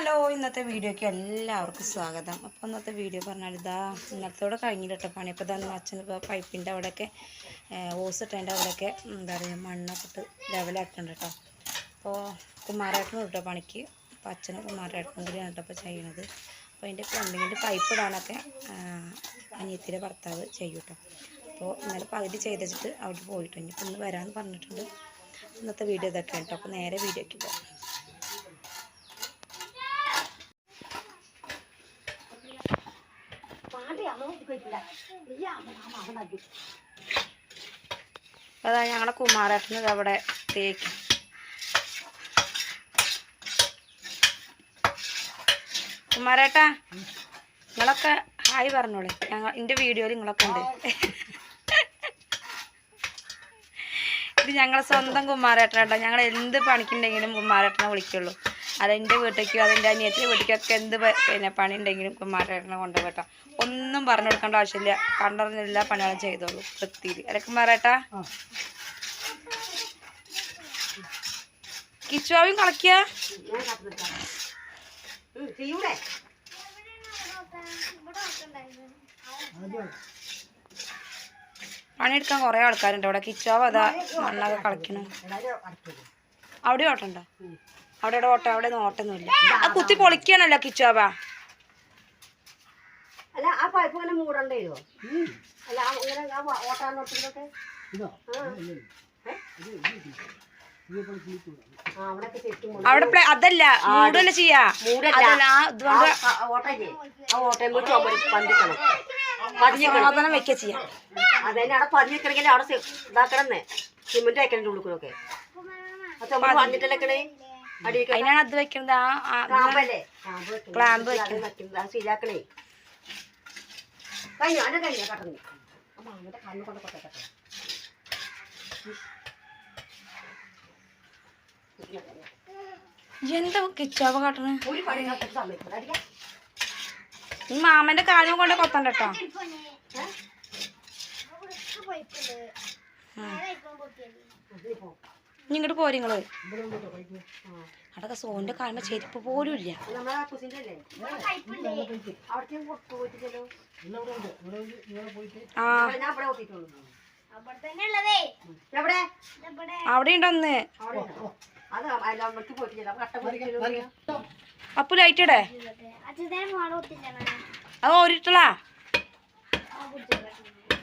Hello ഇന്നത്തെ വീഡിയോക്ക് എല്ലാവർക്കും സ്വാഗതം. അപ്പോൾ ഇന്നത്തെ വീഡിയോ പറഞ്ഞാൽ ഇതാ ഇന്നത്തോടെ കഴിഞ്ഞിട്ട് പണി. അപ്പോൾ ഇതാണ് അച്ഛൻ പൈപ്പിന്റെ അവിടെയൊക്കെ ഓസ് ഇട്ടതിന്റെ അവിടെയൊക്കെ എന്താ പറയുക മണ്ണൊക്കെ ഇട്ട് ലെവലാക്കുന്നുണ്ട് കേട്ടോ അപ്പോൾ കുമാരേട്ടനും കേട്ടോ പണിക്ക്. അപ്പോൾ അച്ഛനും കുമാരേട്ടനും കൂടിയാണ് കേട്ടോ ഇപ്പോൾ ചെയ്യണത്. അപ്പോൾ അതിന്റെ പ്ലംബിങ്ങിന്റെ പൈപ്പ് ഇടാനൊക്കെ അനിയത്തിന്റെ ഭർത്താവ് ചെയ്യും കേട്ടോ അപ്പോൾ ഇന്നലെ പകുതി ചെയ്ത് വെച്ചിട്ട് അവിടെ പോയിട്ടുണ്ട് ഇപ്പം ഇന്ന് വരാമെന്ന് പറഞ്ഞിട്ടുണ്ട്. ഇന്നത്തെ വീഡിയോ ഇതൊക്കെ കേട്ടോ അപ്പോൾ നേരെ വീഡിയോയ്ക്ക് പോകാം അതാ ഞങ്ങളെ കുമാരേട്ടന് അവിടെ തേക്ക്. കുമാരേട്ടാ നിങ്ങളൊക്കെ ഹായ് പറഞ്ഞോളെ. ഞങ്ങൾ എന്റെ വീഡിയോയിൽ നിങ്ങളൊക്കെ ഉണ്ട്. ഇത് ഞങ്ങളെ സ്വന്തം കുമാരേട്ടനാട്ടോ. ഞങ്ങൾ എന്ത് പണിക്കുണ്ടെങ്കിലും കുമാരേട്ടനെ വിളിക്കുള്ളൂ. അത് വീട്ടിലേക്കും അതെന്റെ അനിയത്തിന്റെ വീട്ടിലേക്കൊക്കെ എന്ത് പിന്നെ പണി ഉണ്ടെങ്കിലും കുമാരേട്ടനെ കൊണ്ടുപോകട്ടോ ഒന്നും പറഞ്ഞു കൊടുക്കേണ്ട ആവശ്യമില്ല. കണ്ടറിഞ്ഞ എല്ലാ പണികളും ചെയ്തോളൂ. വൃത്തിയിൽ അല്ലെ കുമാരേട്ടാ. കിച്ചുവാവും കളക്കിയ പണിയെടുക്കാൻ കുറേ ആൾക്കാരുണ്ട് ഇവിടെ. കിച്ചുവാവ് അതാ മണ്ണൊക്കെ കളിക്കണം. അവിടെ ഓട്ടമുണ്ടോ അവിടെ ഓട്ടം അവിടെ ഓട്ടൊന്നുമില്ല ആ കുത്തി പൊളിക്കണല്ലോ കിച്ചോബ അല്ല ആ പൈപ്പ് ഇങ്ങനെ മൂടണ്ടേ അല്ല ഇങ്ങനെ അവിടെ അതല്ല മൂടല്ല ചെയ്യാ. അതല്ല വെക്കുക ചെയ്യാം. അതന്നെ അവിടെ പതിഞ്ഞിക്കണമെങ്കിൽ അവിടെ ഇതാക്കണമെന്നേ. സിമെന്റ് അയക്കണേ പഞ്ഞിട്ടല്ലേ അടിയിക്ക അതിനാണ് അത് വെക്കുന്നത്. ആ ക്ലാമ്പ് അത് ശരിയാക്കണേ. കഴിഞ്ഞു? അതിന്റെ കഴിഞ്ഞ? അവന്റെ കണ്ണു കൊണ്ട് കൊട്ടട്ടെ എന്താ കിച്ചാവ കാട്ടണ്. ഈ മാമന്റെ കാര്യം കൊണ്ട് കൊത്തണ്ട കേട്ടോ. ഇങ്ങോട്ട് പോരിങ്ങൾ അടക്ക സോന്റെ കാണുമ്പോ ചെരുപ്പ് പോലും ഇല്ല? അവിടെ ഉണ്ടോന്ന്. അപ്പൊ കട്ട പോയിട്ടില്ലല്ലോ. അപ്പു ലൈറ്റ് ഇടേ അത് ഓരിട്ടളാ ഇവിടെ ചെല്ലാം, ഇവിടെ ചെല്ലാം.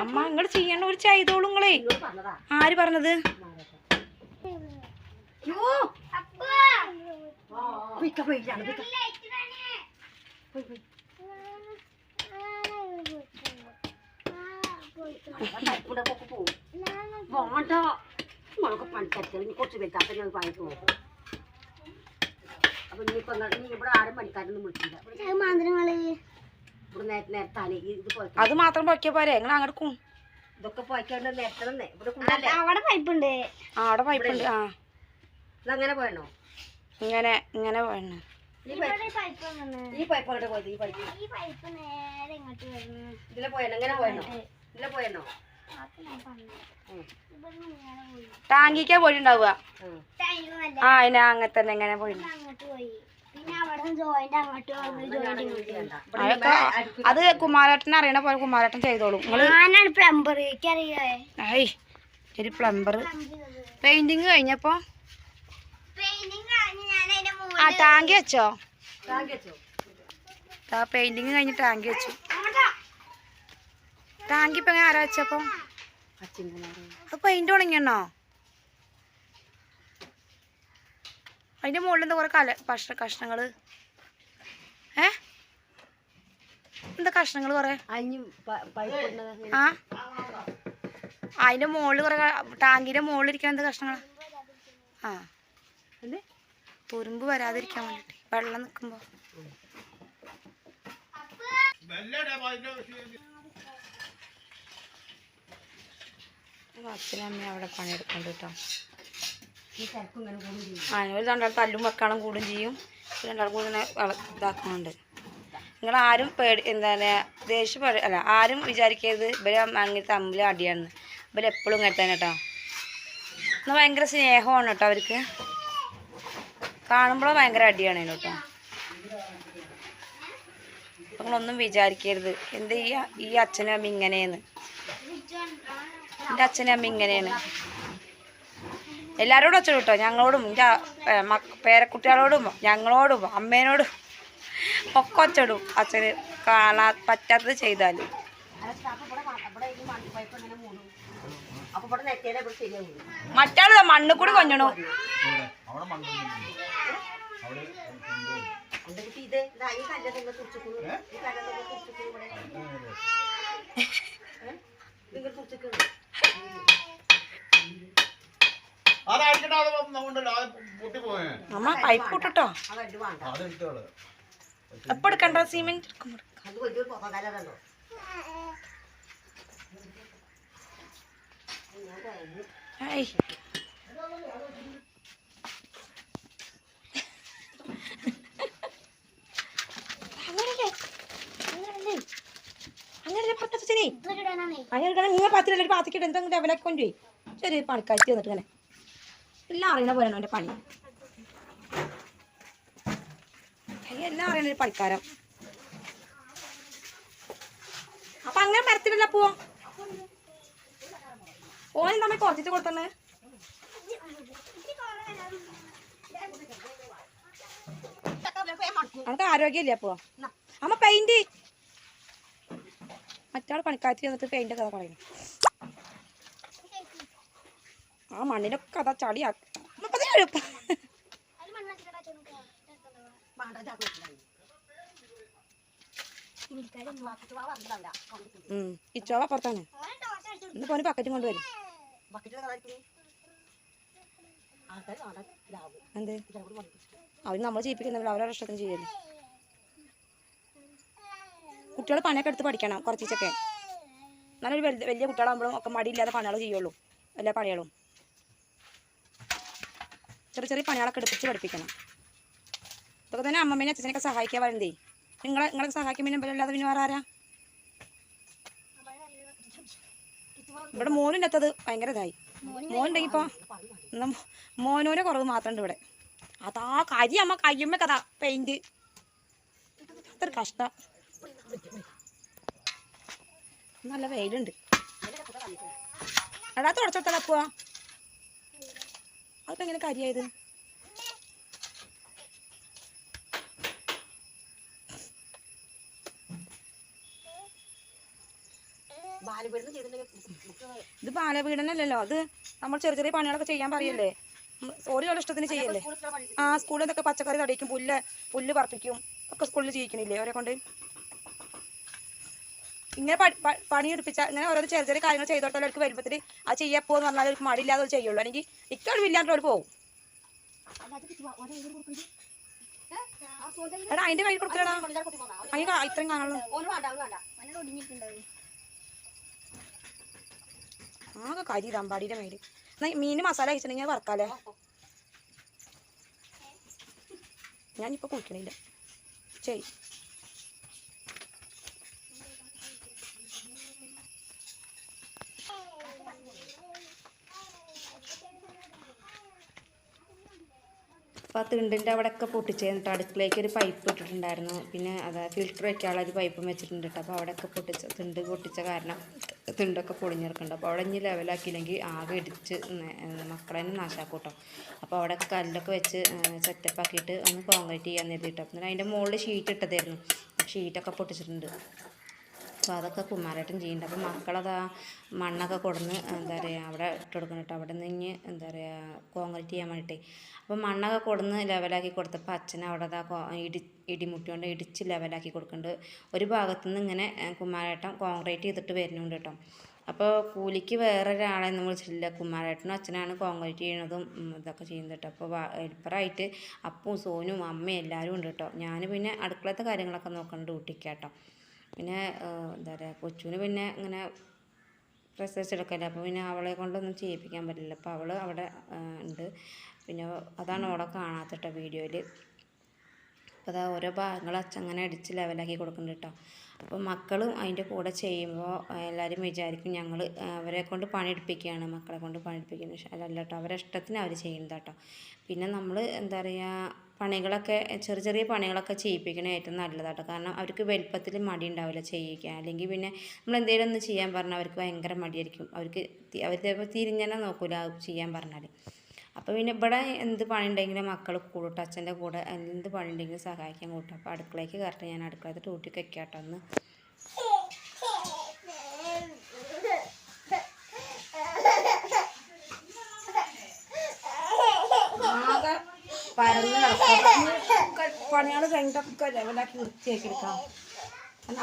അമ്മ ഇങ്ങോട്ട് ചെയ്യണ്ട ഒരു ചെയ്തോളൂ നിങ്ങളേ. എന്നോട് പറഞ്ഞതാ. ആര് പറഞ്ഞത്. വേണ്ട. ഇനി കുറച്ച് വെക്കാത്ത ഞാൻ അപ്പൊ ഇനിയിപ്പോ ഇവിടെ ആരും പണിക്കാരൊന്നും വിളിച്ചില്ല ഇവിടെ നേരത്തെ ഇത് പോയി അത് മാത്രം പൊക്കിയ പോരെ. നിങ്ങൾ അങ്ങോട്ട് ക്കും ഇതൊക്കെ പോയിക്കാണ്ട് നേരത്തെ തന്നെ ഇവിടെ കൊണ്ടല്ലേ? അവിടെ പൈപ്പുണ്ട്. ആ അവിടെ പൈപ്പ് ഉണ്ട് ആ. ഇതങ്ങനെ പോയണോ? ഇങ്ങനെ ഇങ്ങനെ പോയണ. ഈ പൈപ്പ് ഈ പൈപ്പ് അങ്ങോട്ട് പോയത്? ഈ പൈപ്പ് ഈ പൈപ്പ് നേരെ ഇങ്ങോട്ട് വരുന്നു. ഇതിലെ പോയണോ? ഇങ്ങനെ പോയണോ? ഇതിലെ പോയണോ? ടാങ്കിക്കാ പോയിട്ടുണ്ടാവുക. ആ അതിനെ അങ്ങനെ തന്നെ അങ്ങോട്ട് പോയി. അത് കുമാരേട്ടനെ അറിയണ പോലെ കുമാരേട്ടൻ ചെയ്തോളും. നിങ്ങൾ പ്ലംബർ ഒരു പെയിന്റിങ് കഴിഞ്ഞപ്പോ? ആ ടാങ്കി വെച്ചോ? ആ പെയിന്റിങ് കഴിഞ്ഞ് ടാങ്കി വെച്ചു. ടാങ്കി ഇപ്പൊ എങ്ങനെ ആരാ വെച്ചപ്പോ. പെയിന്റ് ഉണങ്ങിയെണ്ണോ? അതിന്റെ മുകളിൽ എന്താ കുറെ കല ഭക്ഷണ കഷ്ണങ്ങൾ ഏ? എന്താ കഷ്ണങ്ങൾ കുറെ? ആ? അതിന്റെ മുകളിൽ കുറെ ടാങ്കിന്റെ മുകളിൽ ഇരിക്കാൻ എന്താ കഷ്ണങ്ങൾ ആ? തുരുമ്പ് വരാതിരിക്കാൻ വേണ്ടിട്ട്. വെള്ളം നിൽക്കുമ്പോൾ അച്ഛനമ്മ അവിടെ പണിയെടുക്കണ്ട് കേട്ടോ ഈ തിരക്കും ഇങ്ങനെ കൂടും ചെയ്യും. ആ ഒരു രണ്ടാൾ തല്ലും വെക്കാളും കൂടും ചെയ്യും. രണ്ടാൾ കൂടി ഇതാക്കുന്നുണ്ട്. നിങ്ങൾ ആരും പേടി എന്താണ് ദേഷ്യപ്പെട അല്ല ആരും വിചാരിക്കരുത്. ഇവർ അങ്ങനെ തമ്മിൽ അടിയാണ്. ഇവർ എപ്പോഴും ഇങ്ങനെ തന്നെ കേട്ടോ എന്നാൽ ഭയങ്കര സ്നേഹമാണ് കേട്ടോ അവർക്ക്. കാണുമ്പോൾ ഭയങ്കര അടിയാണ് കേട്ടോ നിങ്ങളൊന്നും വിചാരിക്കരുത്. എന്താ ഈ അച്ഛനും അമ്മ ഇങ്ങനെയെന്ന് എന്റെ അച്ഛനും അമ്മ ഇങ്ങനെയാണ്. എല്ലാവരോടും അച്ഛനും കേട്ടോ. ഞങ്ങളോടും എന്റെ പേരക്കുട്ടികളോടും ഞങ്ങളോടും അമ്മേനോടും ഒക്കെ അച്ചടും അച്ഛന് കാണാ പറ്റാത്തത് ചെയ്താൽ മറ്റാളുടെ മണ്ണ് കൂടി കൊഞ്ഞണു. നിങ്ങൾ തുറച്ചിക്കുന്നു അതടിക്കട്ടെ അത് ഉണ്ടല്ലോ അത് പൊട്ടിപ്പോയേ അമ്മ പൈപ്പ് വേണ്ട അത് എടുത്തോളൂ എപ്പോ എടുക്കണ്ട സിമെന്റ് അത് അങ്ങനെ ഒരു പാത്തിക്കിട്ട് എന്തെങ്കിലും അവനെ കൊണ്ടുപോയി. ചെറിയ പണിക്കാഴ്ച വന്നിട്ട് ഇങ്ങനെ. എല്ലാം അറിയണ പോലെ അവന്റെ പണി. എല്ലാം അറിയണ ഒരു പണിക്കാരൻ. അപ്പൊ അങ്ങനെ മരത്തിലല്ല പോവാം ഓന നമ്മൾ കുറച്ചിട്ട് കൊടുത്തന്നെ? നമുക്ക് ആരോഗ്യമില്ല അപ്പോ? അമ്മ പെയിന്റ് മറ്റാൾ പണിക്കാരത്തിൽ വന്നിട്ട് പെയിന്റ് കഥ പറയുന്നു ആ മണ്ണിനൊക്കെ കഥ ചളിയാക്കും പുറത്താണ് ടോർച്ച് അടിച്ചു ഇന്ന് പോന് ബക്കറ്റും കൊണ്ടുവരും. എന്ത്? അവർ നമ്മൾ ചെയ്യിപ്പിക്കുന്നില്ല അവരുടെ ഇഷ്ടത്തിന് ചെയ്യല്ലേ കുട്ടികൾ പണിയൊക്കെ എടുത്ത് പഠിക്കണം കുറച്ചൊക്കെ നല്ലൊരു വലിയ വലിയ കുട്ടികളാകുമ്പോഴും ഒക്കെ മടിയില്ലാതെ പണികൾ ചെയ്യുള്ളൂ. എല്ലാ പണികളും. ചെറിയ ചെറിയ പണികളൊക്കെ എടുപ്പിച്ച് പഠിപ്പിക്കണം. ഇതൊക്കെ തന്നെ അമ്മമ്മേനെ അച്ഛനൊക്കെ സഹായിക്കാൻ വരുന്നതേ നിങ്ങളെ നിങ്ങളെ സഹായിക്കാൻ പിന്നെ അല്ലാതെ പിന്നെ വേറെ ആരാ? ഇവിടെ മോനില്ലാത്തത് ഭയങ്കര ഇതായി. മോനുണ്ടെങ്കിൽ ഇപ്പോൾ മോനോനെ കുറവ് മാത്രമുണ്ട് ഇവിടെ. അതാ കരി അമ്മ കയ്യുമ്മ കഥ പെയിന്റ് അത്ര കഷ്ടം. നല്ല വെയിലുണ്ട്. എടാ തുടച്ചോട്ടല്ല അതിപ്പോ എങ്ങനെ ചെയ്തിട്ടുണ്ടെങ്കിൽ ഇത് ബാലപീഡനല്ലല്ലോ അത് നമ്മൾ ചെറിയ ചെറിയ പണികളൊക്കെ ചെയ്യാൻ പറയല്ലേ? ഓരോരോ ഓരോ ഇഷ്ടത്തിന് ചെയ്യല്ലേ? ആ സ്കൂളിൽ നിന്നൊക്കെ പച്ചക്കറി തടയിക്കും പുല്ല് പുല്ല് പറപ്പിക്കും ഒക്കെ സ്കൂളിൽ ചെയ്യിക്കണില്ലേ അവരെ കൊണ്ട്? ഇങ്ങനെ പണി പണിയെടുപ്പിച്ച ഇങ്ങനെ ഓരോ ചെറിയ ചെറിയ കാര്യങ്ങൾ ചെയ്തോട്ടോ അവർക്ക് വരുമ്പോഴത്തേക്ക് അത് ചെയ്യപ്പോന്ന് പറഞ്ഞാൽ അവർക്ക് മടിയില്ലാതെ അവർ ചെയ്യുള്ളൂ. അല്ലെങ്കിൽ ഇക്കാളും ഇല്ലാണ്ട് അവർ പോകും എടാ അതിന്റെ കയ്യിൽ കൊടുക്കണടാ. അതിന് ഇത്രയും കാണുള്ളൂ ആകെ കരി തമ്പാടിയുടെ മേൽ. മീൻ മസാല കഴിച്ചിട്ടുണ്ടെങ്കിൽ വറക്കാലേ ഞാനിപ്പോൾ കുളിക്കണില്ല. ശരി അപ്പോൾ ആ തിണ്ടിന്റെ അവിടെയൊക്കെ പൊട്ടിച്ചിട്ട് അടുക്കളയ്ക്ക് ഒരു പൈപ്പ് ഇട്ടിട്ടുണ്ടായിരുന്നു. പിന്നെ അത് ഫിൽറ്റർ വയ്ക്കാനുള്ള ഒരു പൈപ്പും വെച്ചിട്ടുണ്ട് കേട്ടോ. അപ്പോൾ അവിടെയൊക്കെ പൊട്ടിച്ച തിണ്ട് പൊട്ടിച്ച കാരണം തിണ്ടൊക്കെ പൊളിഞ്ഞിറക്കുന്നുണ്ട്. അപ്പോൾ അവിടെ ഇനി ലെവലാക്കിയില്ലെങ്കിൽ ആകെ ഇടിച്ച് മക്കളെ നാശാക്കും കേട്ടോ അപ്പോൾ അവിടെ കല്ലൊക്കെ വെച്ച് സെറ്റപ്പ് ആക്കിയിട്ട് ഒന്ന് കോൺക്രീറ്റ് ചെയ്യാൻ നേരിട്ടോ എന്നിട്ട് അതിന്റെ മുകളിൽ ഷീറ്റ് ഇട്ടതായിരുന്നു. ഷീറ്റൊക്കെ പൊട്ടിച്ചിട്ടുണ്ട്. അപ്പോൾ അതൊക്കെ കുമാരേട്ടൻ ചെയ്യുന്നുണ്ട് അപ്പോൾ മക്കളത് ആ മണ്ണൊക്കെ കൊടുന്ന് എന്താ പറയുക അവിടെ ഇട്ട് കൊടുക്കണം കേട്ടോ അവിടെ നിന്ന് എന്താ പറയുക കോൺക്രീറ്റ് ചെയ്യാൻ വേണ്ടിയിട്ടേ അപ്പോൾ മണ്ണൊക്കെ കൊടുന്ന് ലെവലാക്കി കൊടുത്തപ്പോൾ അച്ഛൻ അവിടെ അതാ ഇടി ഇടിമുട്ടി കൊണ്ട് ഇടിച്ച് ലെവലാക്കി കൊടുക്കുന്നുണ്ട് ഒരു ഭാഗത്തു നിന്ന് ഇങ്ങനെ കുമാരേട്ടൻ കോൺക്രീറ്റ് ചെയ്തിട്ട് വരുന്നുണ്ട് കേട്ടോ അപ്പോൾ കൂലിക്ക് വേറെ ഒരാളെയൊന്നും വിളിച്ചിട്ടില്ല. കുമാരേട്ടനും അച്ഛനാണ് കോൺക്രീറ്റ് ചെയ്യണതും ഇതൊക്കെ ചെയ്യുന്നത് കേട്ടോ അപ്പോൾ ഹെൽപ്പറായിട്ട് അപ്പും സോനും അമ്മയും എല്ലാവരും ഉണ്ട് കേട്ടോ ഞാൻ പിന്നെ അടുക്കളത്തെ കാര്യങ്ങളൊക്കെ നോക്കണം ഡ്യൂട്ടിക്കാട്ടോ പിന്നെ എന്താ പറയുക കൊച്ചുവിന് പിന്നെ ഇങ്ങനെ പ്രസവിച്ച് എടുക്കല്ലേ അപ്പോൾ പിന്നെ അവളെ കൊണ്ടൊന്നും ചെയ്യിപ്പിക്കാൻ പറ്റില്ല. അപ്പോൾ അവൾ അവിടെ ഉണ്ട്. പിന്നെ അതാണ് അവളെ കാണാത്ത കേട്ടോ വീഡിയോയിൽ അപ്പോൾ അതാ ഓരോ ഭാഗങ്ങൾ അച്ഛൻ അങ്ങനെ അടിച്ച് ലെവലാക്കി കൊടുക്കുന്നുണ്ട് കേട്ടോ അപ്പോൾ മക്കളും അതിന്റെ കൂടെ ചെയ്യുമ്പോൾ എല്ലാവരും വിചാരിക്കും ഞങ്ങൾ അവരെ കൊണ്ട് പണിയെടുപ്പിക്കുകയാണ് മക്കളെ കൊണ്ട് പണിയെടുപ്പിക്കുന്നത് പക്ഷേ അതല്ല കേട്ടോ അവരെ ഇഷ്ടത്തിന് അവർ ചെയ്യുന്നത് കേട്ടോ പിന്നെ നമ്മൾ എന്താ പറയുക പണികളൊക്കെ ചെറിയ ചെറിയ പണികളൊക്കെ ചെയ്യിപ്പിക്കണേ ഏറ്റവും നല്ലതാട്ടോ. കാരണം അവർക്ക് വലുപ്പത്തിൽ മടി ഉണ്ടാവില്ല ചെയ്യിക്കാൻ അല്ലെങ്കിൽ പിന്നെ നമ്മൾ എന്തെങ്കിലും ഒന്ന് ചെയ്യാൻ പറഞ്ഞാൽ അവർക്ക് ഭയങ്കര മടിയായിരിക്കും. അവർക്ക് അവർ ചിലപ്പോൾ തിരിഞ്ഞെന്നെ നോക്കൂല അത് ചെയ്യാൻ പറഞ്ഞാൽ അപ്പോൾ പിന്നെ ഇവിടെ എന്ത് പണി ഉണ്ടെങ്കിലും മക്കൾ കൂട്ടും അച്ഛന്റെ കൂടെ എന്ത് പണി ഉണ്ടെങ്കിലും സഹായിക്കാൻ കൂട്ടും. അപ്പോൾ അടുക്കളയ്ക്ക് കറക്റ്റ് ഞാൻ അടുക്കളത്തെ ടൂട്ടിക്ക് വെക്കാട്ടോ ഒന്ന് പരന്ന് കിടക്കാം കഴിഞ്ഞിട്ടൊക്കെ ലെവലാക്കി വൃത്തിയാക്കി എടുക്കാം.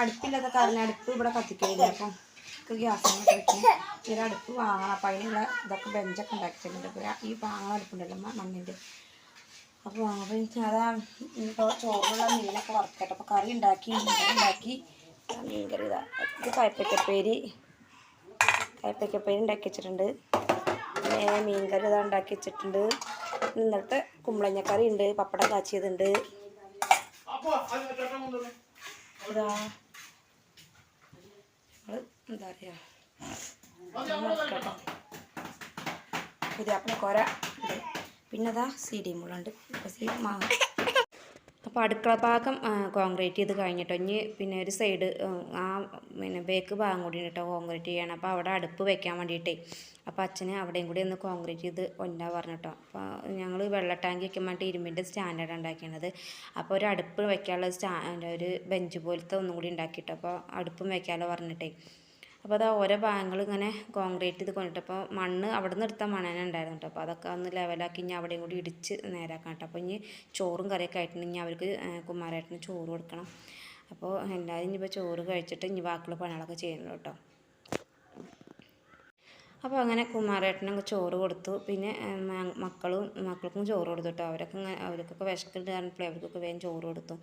അടുപ്പില്ലാത്ത കാരണം അടുപ്പ് ഇവിടെ കത്തിക്കില്ല അപ്പം ഗ്യാസ് വെക്കും ഇതിന്റെ അടുപ്പ് വാങ്ങണം. അപ്പം അതിനുള്ള ഇതൊക്കെ ബെഞ്ചൊക്കെ ഉണ്ടാക്കിയിട്ടുണ്ട്. ഈ വാങ്ങണ അടുപ്പുണ്ടല്ലോ മണ്ണിന്റെ. അപ്പോൾ വാങ്ങുമ്പോൾ എനിക്ക് അതാ ഇപ്പോൾ ചോറിനുള്ള മീനൊക്കെ വറുക്കട്ടെ അപ്പോൾ കറി ഉണ്ടാക്കി ഉണ്ടാക്കി. മീൻ കറി ഇതാ. ഇത് കയപ്പയ്ക്കപ്പേരി. കയ്പ്പയ്ക്കപ്പേരി ഉണ്ടാക്കി വെച്ചിട്ടുണ്ട്. പിന്നെ മീൻ കറി ഇതാ ഉണ്ടാക്കി വെച്ചിട്ടുണ്ട്. ഇന്നത്തെ കുമ്പളങ്ങക്കറി ഉണ്ട്. പപ്പടം കാച്ചിയതുണ്ട്. ഇതാ നമ്മൾ എന്താ പറയുക പുതിയാപ്പിള കോര. ഉണ്ട് പിന്നെ അതാ സി ഡി മുളുണ്ട് സി മാങ്ങ. അപ്പോൾ അടുക്കള ഭാഗം കോൺക്രീറ്റ് ചെയ്ത് കഴിഞ്ഞിട്ടോ. ഇനി പിന്നെ ഒരു സൈഡ് ആ പിന്നെ ബേക്ക് ഭാഗം കൂടി കേട്ടോ കോൺക്രീറ്റ് ചെയ്യണം. അപ്പോൾ അവിടെ അടുപ്പ് വെക്കാൻ വേണ്ടിയിട്ടേ. അപ്പോൾ അച്ഛന് അവിടെയും കൂടി ഒന്ന് കോൺക്രീറ്റ് ചെയ്ത് കൊണ്ടാ പറഞ്ഞിട്ടോ. അപ്പോൾ ഞങ്ങൾ വെള്ള ടാങ്ക് വെക്കാൻ വേണ്ടി ഇരുമ്പിന്റെ സ്റ്റാൻഡേർഡ് ഉണ്ടാക്കിയത് അപ്പോൾ ഒരു അടുപ്പ് വെക്കാനുള്ള സ്റ്റാ ഒരു ബെഞ്ച് പോലത്തെ ഒന്നും കൂടി ഉണ്ടാക്കിയിട്ടോ അപ്പോൾ അടുപ്പും വെക്കാമല്ലോ പറഞ്ഞിട്ടേ. അപ്പോൾ അത് ഓരോ ഭാഗങ്ങൾ ഇങ്ങനെ കോൺക്രീറ്റ് ഇത് കൊണ്ടിട്ട് അപ്പോൾ മണ്ണ് അവിടെ നിന്ന് എടുത്ത മണ്ണനെ ഉണ്ടായിരുന്നു കേട്ടോ. അപ്പോൾ അതൊക്കെ ഒന്ന് ലെവലാക്കി ഇനി അവിടെയും കൂടി ഇടിച്ച് നേരാക്കാം കേട്ടോ. അപ്പോൾ ഇനി ചോറും കറിയൊക്കെ ആയിട്ടുണ്ടെങ്കിൽ അവർക്ക് കുമാരേട്ടന് ചോറ് കൊടുക്കണം. അപ്പോൾ എല്ലാവരും ഇനിയിപ്പോൾ ചോറ് കഴിച്ചിട്ട് ഇനി ബാക്കിയുള്ള പണികളൊക്കെ ചെയ്യണം കേട്ടോ. അപ്പോൾ അങ്ങനെ കുമാരേട്ടനൊക്കെ ചോറ് കൊടുത്തു. പിന്നെ മക്കളും മക്കൾക്കും ചോറ് കൊടുത്തു കേട്ടോ അവരൊക്കെ അവർക്കൊക്കെ വിശക്കുന്നുണ്ട് പറഞ്ഞപ്പോൾ അവർക്കൊക്കെ വേഗം ചോറ് കൊടുത്തു.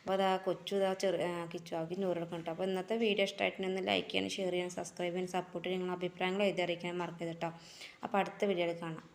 അപ്പോൾ അതാ കൊച്ചു ഇതാ ചെറു കിച്ചു അവർക്ക് ചോറ് കൊടുക്കണം കേട്ടോ അപ്പോൾ ഇന്നത്തെ വീഡിയോ ഇഷ്ടമായിട്ടുണ്ടെങ്കിൽ ലൈക്ക് ചെയ്യാനും ഷെയർ ചെയ്യാനും സബ്സ്ക്രൈബ് ചെയ്യാനും സപ്പോർട്ട് നിങ്ങളുടെ അഭിപ്രായങ്ങൾ എഴുതി അറിയിക്കാനും മറക്കരുത് കേട്ടോ അപ്പോൾ അടുത്ത വീഡിയോയിൽ കാണാം.